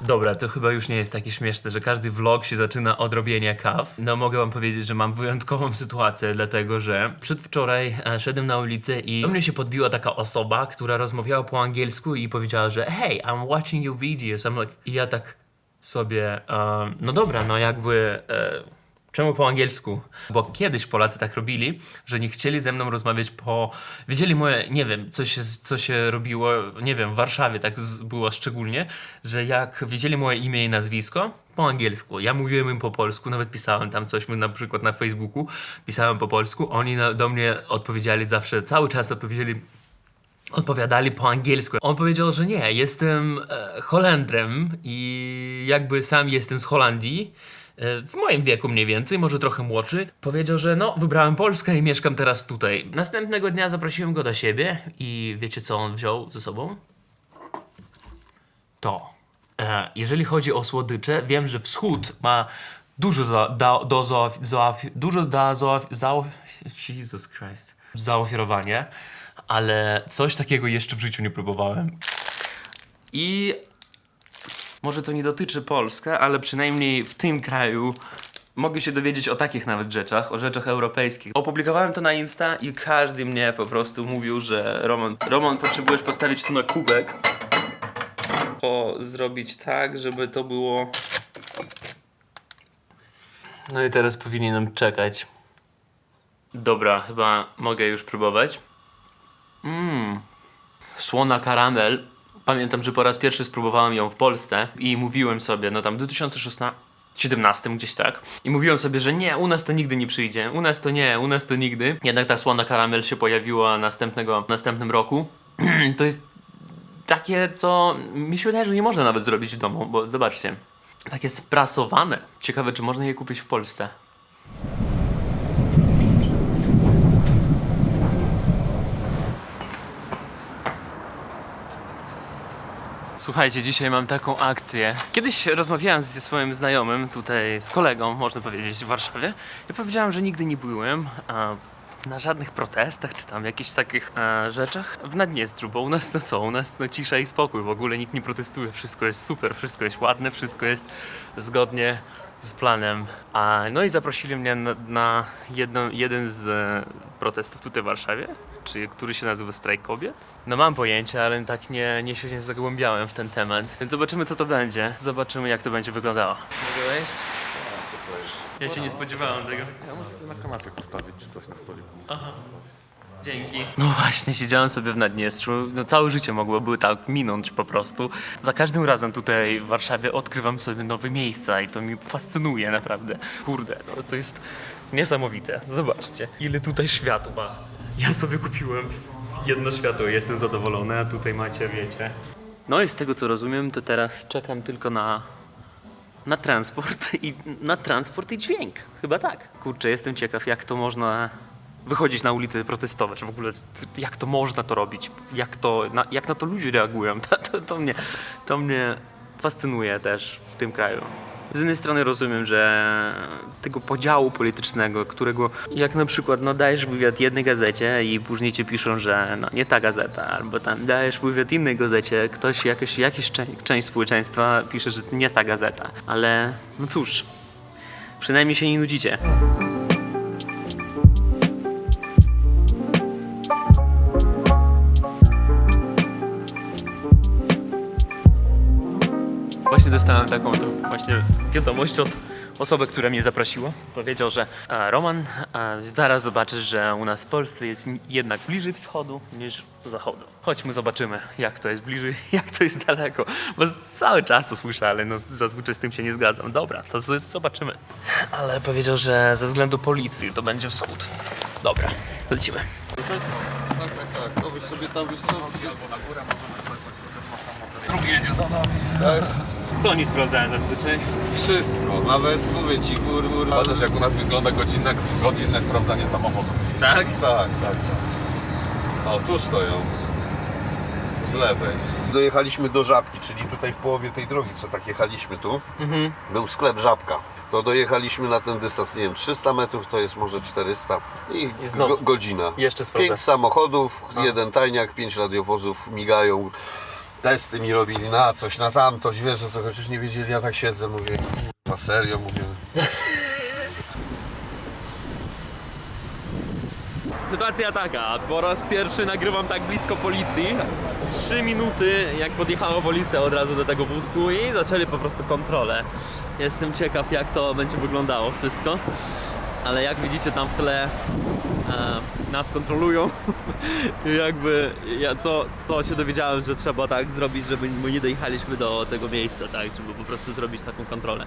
Dobra, to chyba już nie jest takie śmieszne, że każdy vlog się zaczyna od robienia kaw. No mogę wam powiedzieć, że mam wyjątkową sytuację, dlatego że przedwczoraj e, szedłem na ulicę i do mnie się podbiła taka osoba, która rozmawiała po angielsku i powiedziała, że hey, I'm watching your videos. I'm like, I ja tak sobie, e, no dobra, no jakby... E, Czemu po angielsku? Bo kiedyś Polacy tak robili, że nie chcieli ze mną rozmawiać po. Wiedzieli moje, nie wiem, co się, co się robiło, nie wiem, w Warszawie tak z, było szczególnie, że jak wiedzieli moje imię i nazwisko po angielsku, ja mówiłem im po polsku, nawet pisałem tam coś na przykład na Facebooku, pisałem po polsku, oni na, do mnie odpowiedzieli zawsze, cały czas odpowiedzieli odpowiadali po angielsku. On powiedział, że nie, jestem e, Holendrem i jakby sam jestem z Holandii. E, W moim wieku mniej więcej, może trochę młodszy. Powiedział, że no, wybrałem Polskę i mieszkam teraz tutaj. Następnego dnia zaprosiłem go do siebie i wiecie co on wziął ze sobą? To. E, jeżeli chodzi o słodycze, wiem, że wschód ma dużo za, da, do zoaf, dużo da zoaf, zaof, Jesus Christ, zaoferowania, ale coś takiego jeszcze w życiu nie próbowałem. I może to nie dotyczy Polski, ale przynajmniej w tym kraju mogę się dowiedzieć o takich nawet rzeczach, o rzeczach europejskich. Opublikowałem to na Insta i każdy mnie po prostu mówił, że Roman, Roman potrzebujesz postawić to na kubek to zrobić tak, żeby to było. No i teraz powinienem czekać. Dobra, chyba mogę już próbować. Mmm. Słona karamel. Pamiętam, że po raz pierwszy spróbowałem ją w Polsce i mówiłem sobie, no tam w 2016. 17 gdzieś tak. I mówiłem sobie, że nie, u nas to nigdy nie przyjdzie. U nas to nie, u nas to nigdy. Jednak ta słona karamel się pojawiła następnego, następnym roku. to jest takie, co mi się wydaje, że nie można nawet zrobić w domu, bo zobaczcie, takie sprasowane. Ciekawe, czy można je kupić w Polsce. Słuchajcie, dzisiaj mam taką akcję. Kiedyś rozmawiałem ze swoim znajomym, tutaj z kolegą, można powiedzieć, w Warszawie. Ja powiedziałem, że nigdy nie byłem a, na żadnych protestach, czy tam jakichś takich e, rzeczach w Naddniestrzu, bo u nas no co, u nas no cisza i spokój, w ogóle nikt nie protestuje, wszystko jest super, wszystko jest ładne, wszystko jest zgodnie z planem. A, no i zaprosili mnie na, na jedno, jeden z e, protestów tutaj w Warszawie, czy, który się nazywa Strajk Kobiet. No mam pojęcie, ale tak nie, nie się nie zagłębiałem w ten temat. Więc zobaczymy co to będzie. Zobaczymy jak to będzie wyglądało. Mogę wejść? Ja się nie spodziewałem tego. Ja chcę na kanapie postawić czy coś na stoliku. Dzięki. No właśnie, siedziałem sobie w Naddniestrzu. No całe życie mogłoby tak minąć po prostu. Za każdym razem tutaj w Warszawie odkrywam sobie nowe miejsca i to mi fascynuje naprawdę. Kurde, no to jest niesamowite. Zobaczcie, ile tutaj światła. Ja sobie kupiłem jedno światło jestem zadowolony, a tutaj macie, wiecie. No i z tego co rozumiem, to teraz czekam tylko na na transport i na transport i dźwięk. Chyba tak. Kurczę, jestem ciekaw, jak to można wychodzić na ulicę, protestować. W ogóle, jak to można to robić? Jak, to, na, jak na to ludzie reagują? To, to, to, mnie, to mnie fascynuje też w tym kraju. Z jednej strony rozumiem, że tego podziału politycznego, którego jak na przykład no, dajesz wywiad jednej gazecie i później ci piszą, że no, nie ta gazeta, albo tam dajesz wywiad innej gazecie, ktoś, jakaś, jakaś część, społeczeństwa pisze, że nie ta gazeta. Ale no cóż, przynajmniej się nie nudzicie. Dostałem taką to właśnie wiadomość od osoby, która mnie zaprosiła. Powiedział, że a, Roman, a, zaraz zobaczysz, że u nas w Polsce jest jednak bliżej wschodu niż zachodu. Chodźmy zobaczymy, jak to jest bliżej, jak to jest daleko. Bo cały czas to słyszę, ale no, zazwyczaj z tym się nie zgadzam. Dobra, to z- zobaczymy. Ale powiedział, że ze względu policji to będzie wschód. Dobra, lecimy. Tak, tak, tak. Obyś sobie tam wiesz co? Drugi jedzie za nami. Co oni sprawdzają zazwyczaj? Wszystko, nawet mówię ci, kur, kur. Patrz jak u nas wygląda godzinne, godzinne sprawdzanie samochodu. Tak? Tak, tak, tak. O, tu stoją. Z lewej. Dojechaliśmy do Żabki, czyli tutaj w połowie tej drogi, co tak jechaliśmy tu, był sklep Żabka. To dojechaliśmy na ten dystans, nie wiem, 300 metrów, to jest może 400 i, I znowu. go, godzina. Jeszcze sprawdzę. Pięć samochodów, jeden tajniak, pięć radiowozów migają. Testy mi robili na coś, na tamtoś, wiesz, co chociaż nie wiedzieli, ja tak siedzę, mówię, na serio, mówię. Sytuacja taka, po raz pierwszy nagrywam tak blisko policji. Trzy minuty jak podjechała policja od razu do tego wózku i zaczęli po prostu kontrolę. Jestem ciekaw jak to będzie wyglądało wszystko. Ale jak widzicie tam w tle e, nas kontrolują. I jakby ja co, co się dowiedziałem, że trzeba tak zrobić, żeby my nie dojechaliśmy do tego miejsca, tak? Żeby po prostu zrobić taką kontrolę.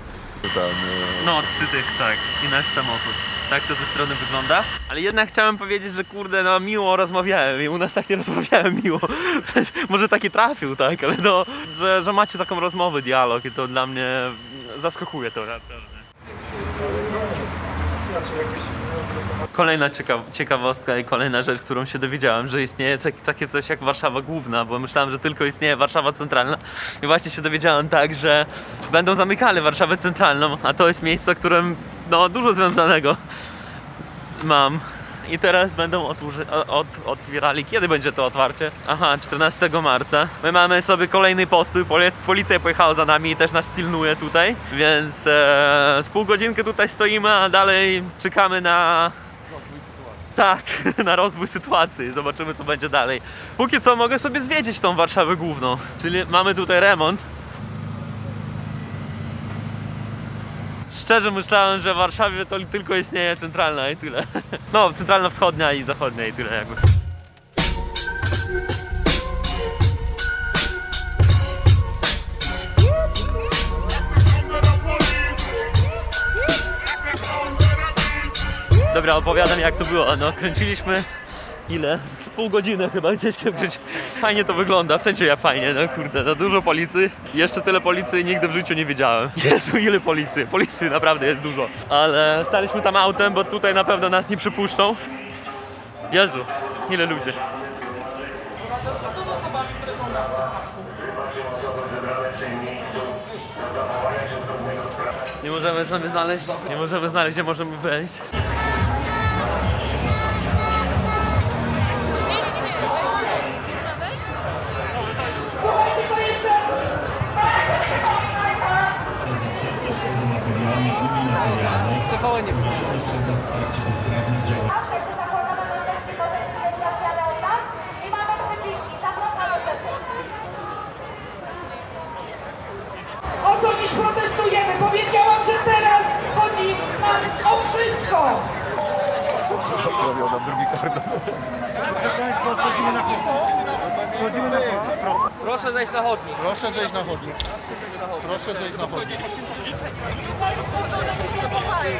No, trzy tych, tak. I nasz samochód. Tak to ze strony wygląda. Ale jednak chciałem powiedzieć, że kurde, no miło rozmawiałem i u nas tak nie rozmawiałem miło. Może taki trafił, tak? Ale no, że, że macie taką rozmowę, dialog i to dla mnie zaskakuje to naprawdę. Kolejna ciekaw ciekawostka i kolejna rzecz, którą się dowiedziałem, że istnieje tak- takie coś jak Warszawa Główna, bo myślałem, że tylko istnieje Warszawa Centralna i właśnie się dowiedziałem tak, że będą zamykali Warszawę Centralną, a to jest miejsce, którym no dużo związanego mam. I teraz będą otworzy- o- od, otwierali. Kiedy będzie to otwarcie? Aha, 14 marca. My mamy sobie kolejny postój. Poli- Policja pojechała za nami i też nas pilnuje tutaj. Więc e, z pół godzinki tutaj stoimy, a dalej czekamy na. Tak, na rozwój sytuacji. Zobaczymy, co będzie dalej. Póki co mogę sobie zwiedzić tą Warszawę główną. Czyli mamy tutaj remont. Szczerze myślałem, że w Warszawie to tylko istnieje centralna i tyle. No, centralna wschodnia i zachodnia i tyle jakby. Dobra, opowiadam jak to było. No, kręciliśmy ile? Z pół godziny chyba gdzieś kręcić. Fajnie to wygląda, w sensie jak fajnie, no kurde, no dużo policji. Jeszcze tyle policji nigdy w życiu nie widziałem. Jezu, ile policji. Policji naprawdę jest dużo. Ale staliśmy tam autem, bo tutaj na pewno nas nie przypuszczą. Jezu, ile ludzi. Nie możemy sobie znaleźć, nie możemy znaleźć, gdzie możemy wejść. Proszę zejść na chodnik. Proszę zejść na chodnik. Proszę zejść na chodnik. Słuchajcie,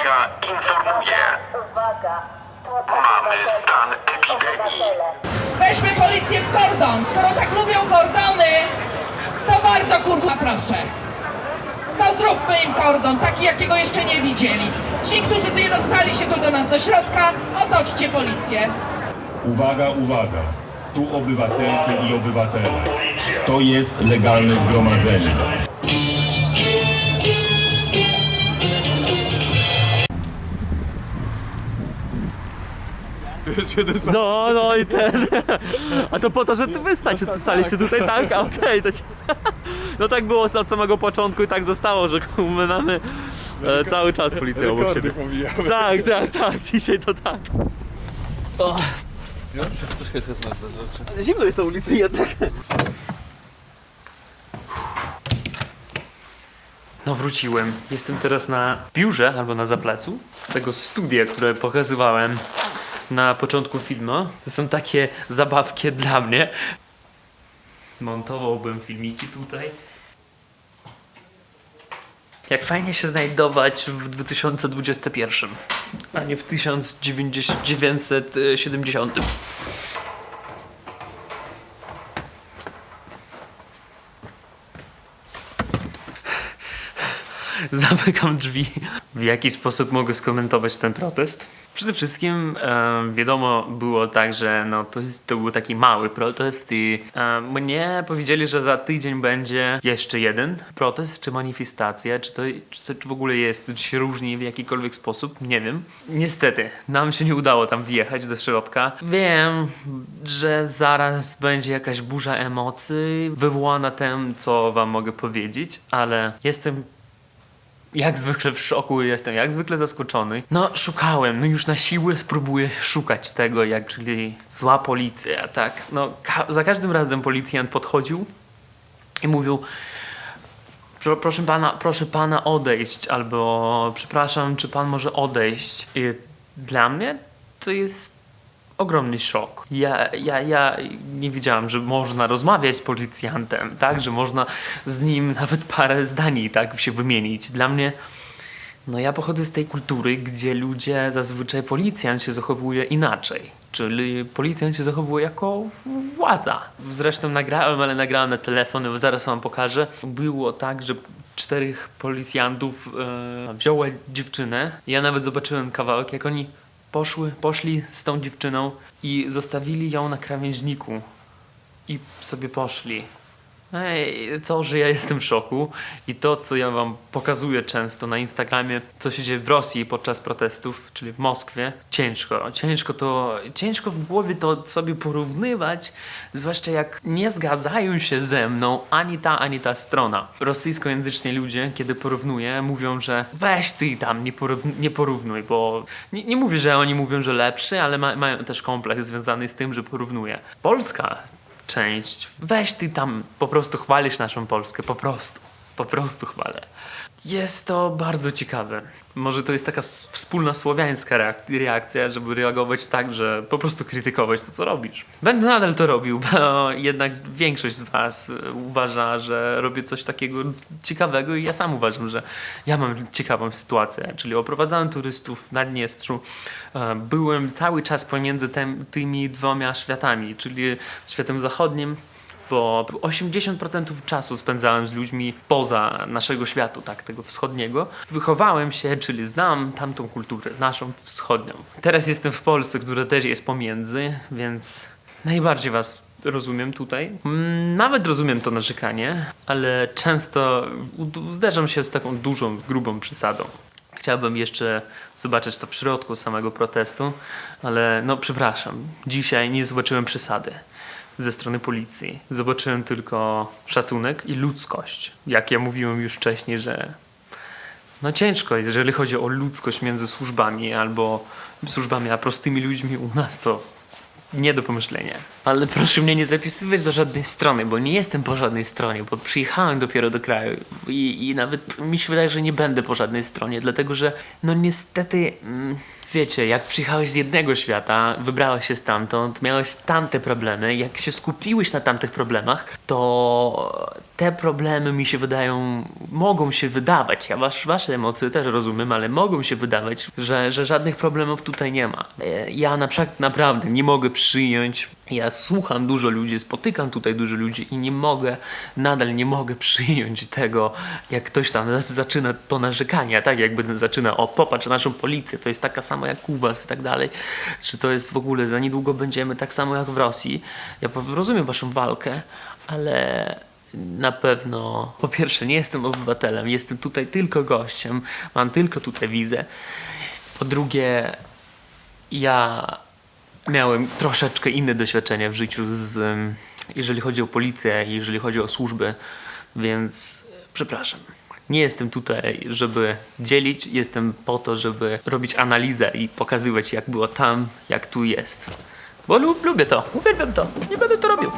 Policja informuje. Mamy stan epidemii. Weźmy policję w kordon. Skoro tak lubią kordony, to bardzo kurwa proszę. To zróbmy im kordon, taki jakiego jeszcze nie widzieli. Ci, którzy nie dostali się tu do nas do środka, otoczcie policję. Uwaga, uwaga. Tu obywatelki i obywatele. To jest legalne zgromadzenie. No, no i ten. A to po to, że ty wystać, ty staliście tutaj, tak? A Okej, to ci... No tak było od samego początku i tak zostało, że my mamy e, cały czas policję obok siebie. Tak, tak, tak, dzisiaj to tak. O. Zimno jest na ulicy jednak. No wróciłem. Jestem teraz na biurze albo na zaplecu tego studia, które pokazywałem na początku filmu. To są takie zabawki dla mnie. Montowałbym filmiki tutaj. Jak fajnie się znajdować w 2021, a nie w 1970. Zamykam drzwi. W jaki sposób mogę skomentować ten protest? Przede wszystkim wiadomo było tak, że no, to, jest, to był taki mały protest i mnie powiedzieli, że za tydzień będzie jeszcze jeden protest czy manifestacja, czy to, czy to czy w ogóle jest, czy się różni w jakikolwiek sposób, nie wiem. Niestety, nam się nie udało tam wjechać do środka. Wiem, że zaraz będzie jakaś burza emocji wywołana tym, co wam mogę powiedzieć, ale jestem jak zwykle w szoku jestem, jak zwykle zaskoczony. No, szukałem, no już na siłę spróbuję szukać tego, jak, czyli zła policja, tak. No, ka- za każdym razem policjant podchodził i mówił Pro, proszę pana, proszę pana odejść, albo przepraszam, czy pan może odejść. I dla mnie to jest ogromny szok. Ja, ja, ja nie wiedziałam, że można rozmawiać z policjantem, tak, że można z nim nawet parę zdań tak się wymienić. Dla mnie no ja pochodzę z tej kultury, gdzie ludzie, zazwyczaj policjant się zachowuje inaczej. Czyli policjant się zachowuje jako władza. Zresztą nagrałem, ale nagrałem na telefon, zaraz wam pokażę. Było tak, że czterech policjantów e, wzięło dziewczynę. Ja nawet zobaczyłem kawałek, jak oni poszły, poszli z tą dziewczyną i zostawili ją na krawężniku. I sobie poszli. Ej, to, że ja jestem w szoku i to, co ja wam pokazuję często na Instagramie, co się dzieje w Rosji podczas protestów, czyli w Moskwie, ciężko. Ciężko to, ciężko w głowie to sobie porównywać, zwłaszcza jak nie zgadzają się ze mną ani ta, ani ta strona. Rosyjskojęzyczni ludzie, kiedy porównuję, mówią, że weź ty tam, nie, porównuj, nie porównuj, bo nie, nie mówię, że oni mówią, że lepszy, ale ma, mają też kompleks związany z tym, że porównuję. Polska część. Weź ty tam, po prostu chwalisz naszą Polskę, po prostu. Po prostu chwalę. Jest to bardzo ciekawe. Może to jest taka wspólna słowiańska reak- reakcja, żeby reagować tak, że po prostu krytykować to, co robisz. Będę nadal to robił, bo jednak większość z Was e, uważa, że robię coś takiego ciekawego i ja sam uważam, że ja mam ciekawą sytuację. Czyli oprowadzałem turystów na Dniestrzu. E, Byłem cały czas pomiędzy tymi dwoma światami, czyli światem zachodnim bo 80% czasu spędzałem z ludźmi poza naszego światu, tak, tego wschodniego. Wychowałem się, czyli znam tamtą kulturę, naszą wschodnią. Teraz jestem w Polsce, która też jest pomiędzy, więc najbardziej was rozumiem tutaj. Mm, Nawet rozumiem to narzekanie, ale często zderzam się z taką dużą, grubą przesadą. Chciałbym jeszcze zobaczyć to w środku samego protestu, ale no przepraszam, dzisiaj nie zobaczyłem przesady ze strony policji. Zobaczyłem tylko szacunek i ludzkość. Jak ja mówiłem już wcześniej, że no ciężko, jeżeli chodzi o ludzkość między służbami albo służbami a prostymi ludźmi u nas, to nie do pomyślenia. Ale proszę mnie nie zapisywać do żadnej strony, bo nie jestem po żadnej stronie, bo przyjechałem dopiero do kraju i, i nawet mi się wydaje, że nie będę po żadnej stronie, dlatego że no niestety... Mm, Wiecie, jak przyjechałeś z jednego świata, wybrałeś się stamtąd, miałeś tamte problemy, jak się skupiłeś na tamtych problemach, to te problemy mi się wydają, mogą się wydawać, ja wasz, wasze emocje też rozumiem, ale mogą się wydawać, że, że żadnych problemów tutaj nie ma. E, Ja na przykład naprawdę nie mogę przyjąć, ja słucham dużo ludzi, spotykam tutaj dużo ludzi i nie mogę, nadal nie mogę przyjąć tego, jak ktoś tam za- zaczyna to narzekanie, tak jakby zaczyna, o popatrz na naszą policję, to jest taka sama jak u was i tak dalej, czy to jest w ogóle, za niedługo będziemy tak samo jak w Rosji. Ja rozumiem waszą walkę, ale na pewno, po pierwsze, nie jestem obywatelem, jestem tutaj tylko gościem, mam tylko tutaj wizę. Po drugie, ja miałem troszeczkę inne doświadczenia w życiu, z, jeżeli chodzi o policję jeżeli chodzi o służby, więc e, przepraszam. Nie jestem tutaj, żeby dzielić, jestem po to, żeby robić analizę i pokazywać, jak było tam, jak tu jest. Bo lub, lubię to, uwielbiam to, nie będę to robił.